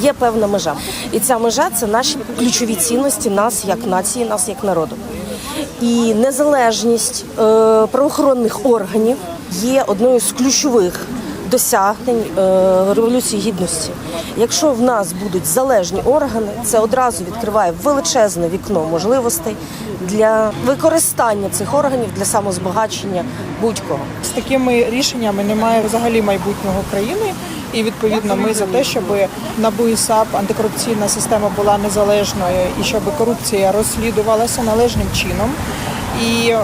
є певна межа. І ця межа це наші ключові цінності нас як нації, нас як народу. І незалежність е, правоохоронних органів є одною з ключових досягнень е, революції гідності. Якщо в нас будуть залежні органи, це одразу відкриває величезне вікно можливостей для використання цих органів для самозбагачення будь-кого. З такими рішеннями немає взагалі майбутнього країни. І відповідно ми за те, щоб НАБУ і САП антикорупційна система була незалежною і щоб корупція розслідувалася належним чином. І е,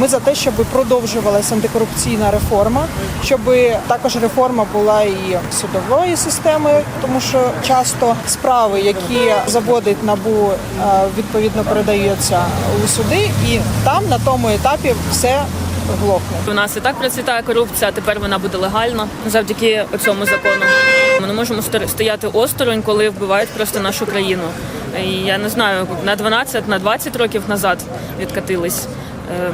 ми за те, щоб продовжувалася антикорупційна реформа, щоб також реформа була і судової системи, тому що часто справи, які заводить набу, е, відповідно передаються у суди, і там на тому етапі все глохне. У нас і так процвітає корупція, а тепер вона буде легальна завдяки цьому закону. Ми не можемо стояти осторонь, коли вбивають просто нашу країну. І я не знаю, на 12, на 20 років назад відкатились. Е,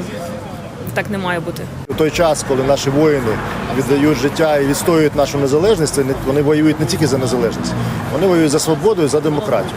Так не має бути. Той час, коли наші воїни віддають життя і відстоюють нашу незалежність, вони воюють не тільки за незалежність, вони воюють за свободу і за демократію.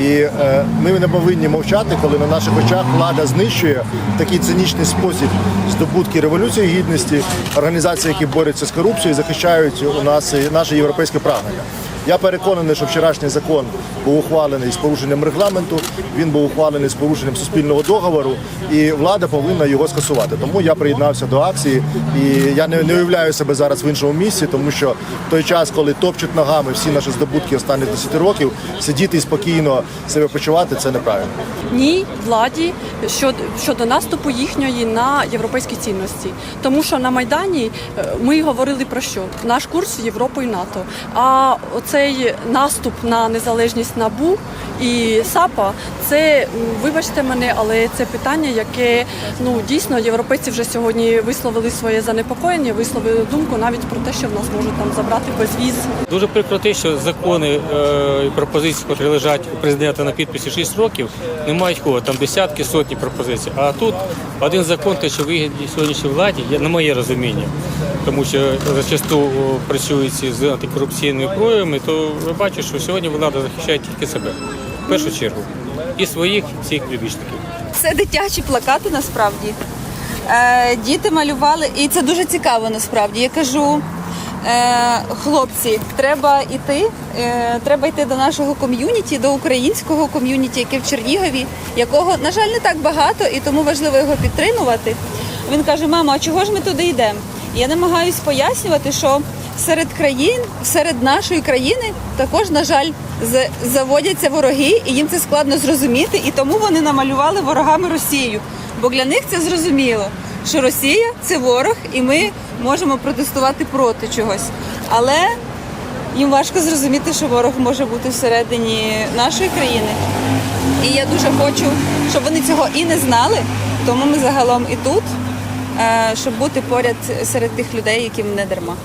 І е, ми не повинні мовчати, коли на наших очах влада знищує такий цинічний спосіб здобутки революції гідності, організації, які борються з корупцією, захищають у нас наше європейське прагнення. Я переконаний, що вчорашній закон був ухвалений з порушенням регламенту. Він був ухвалений з порушенням суспільного договору, і влада повинна його скасувати. Тому я приєднався до акції, і я не, не уявляю себе зараз в іншому місці, тому що в той час, коли топчуть ногами всі наші здобутки останніх 10 років, сидіти і спокійно себе почувати це неправильно. ні владі щодо, щодо наступу їхньої на європейські цінності. Тому що на Майдані е, ми говорили про що? Наш курс в Європу і НАТО. А оцей наступ на незалежність НАБУ і САПа це, вибачте мене, але це питання, яке ну дійсно європейці вже сьогодні висловили своє занепокоєння, висловили думку навіть про те, що в нас можуть там забрати безвіз. Дуже прикро те, що закони е, і пропозиції, які лежать у президента на підписі 6 років, не мають кого. Там десятки, сотні пропозицій. А тут один закон, те, що вигідні сьогоднішній владі, на моє розуміння, тому що зачасту працюють з антикорупційними проявами, то ви бачите, що сьогодні влада захищає тільки себе в першу чергу і своїх всіх прибічників. Це дитячі плакати насправді. Е, діти малювали, і це дуже цікаво насправді. Я кажу, е, хлопці, треба йти, е, треба йти до нашого ком'юніті, до українського ком'юніті, яке в Чернігові, якого, на жаль, не так багато, і тому важливо його підтримувати. Він каже: мамо, а чого ж ми туди йдемо? Я намагаюсь пояснювати, що серед країн, серед нашої країни також, на жаль, заводяться вороги, і їм це складно зрозуміти, і тому вони намалювали ворогами Росію. Бо для них це зрозуміло, що Росія це ворог, і ми можемо протестувати проти чогось. Але їм важко зрозуміти, що ворог може бути всередині нашої країни. І я дуже хочу, щоб вони цього і не знали. Тому ми загалом і тут, щоб бути поряд серед тих людей, яким не дарма.